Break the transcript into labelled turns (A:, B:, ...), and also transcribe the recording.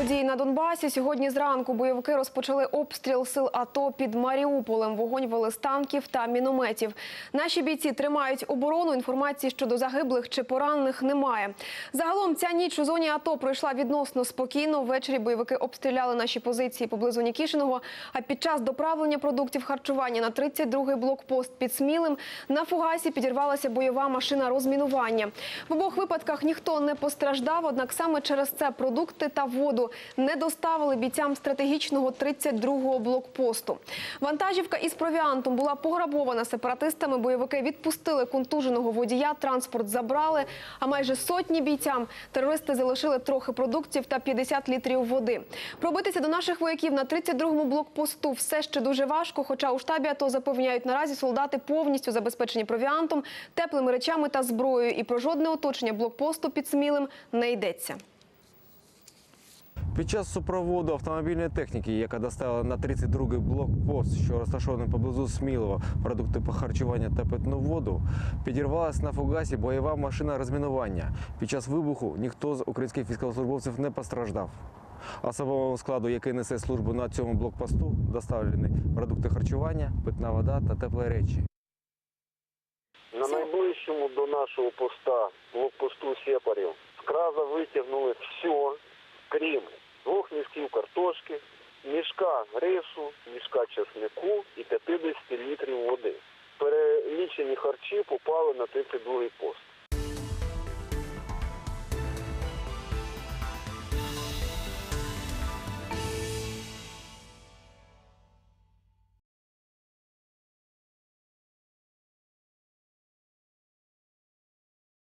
A: події на Донбасі. Сьогодні зранку бойовики розпочали обстріл сил АТО під Маріуполем. Вогонь вели з танків та мінометів. Наші бійці тримають оборону. Інформації щодо загиблих чи поранених немає. Загалом ця ніч у зоні АТО пройшла відносно спокійно. Ввечері бойовики обстріляли наші позиції поблизу Нікішиного. А під час доправлення продуктів харчування на 32-й блокпост під Смілим на фугасі підірвалася бойова машина розмінування. В обох випадках ніхто не постраждав, однак саме через це продукти та воду не доставили бійцям стратегічного 32-го блокпосту. Вантажівка із провіантом була пограбована сепаратистами. Бойовики відпустили контуженого водія, транспорт забрали. А майже сотні бійцям терористи залишили трохи продуктів та 50 літрів води. Пробитися до наших вояків на 32-му блокпосту все ще дуже важко. Хоча у штабі АТО запевняють, наразі солдати повністю забезпечені провіантом, теплими речами та зброєю. І про жодне оточення блокпосту під Смілим не йдеться.
B: Під час супроводу автомобільної техніки, яка доставила на 32-й блокпост, що розташований поблизу Смілова, продукти по харчування та питну воду, підірвалася на фугасі бойова машина розмінування. Під час вибуху ніхто з українських військовослужбовців не постраждав. Особовому складу, який несе службу на цьому блокпосту, доставлені продукти харчування, питна вода та теплі речі.
C: На найближчому до нашого поста, блокпосту Сепарів, з краза витягнули все, крім двох мішків картошки, мішка рису, мішка чеснику і 50 літрів води. Перелічені харчі попали на 32-й пост.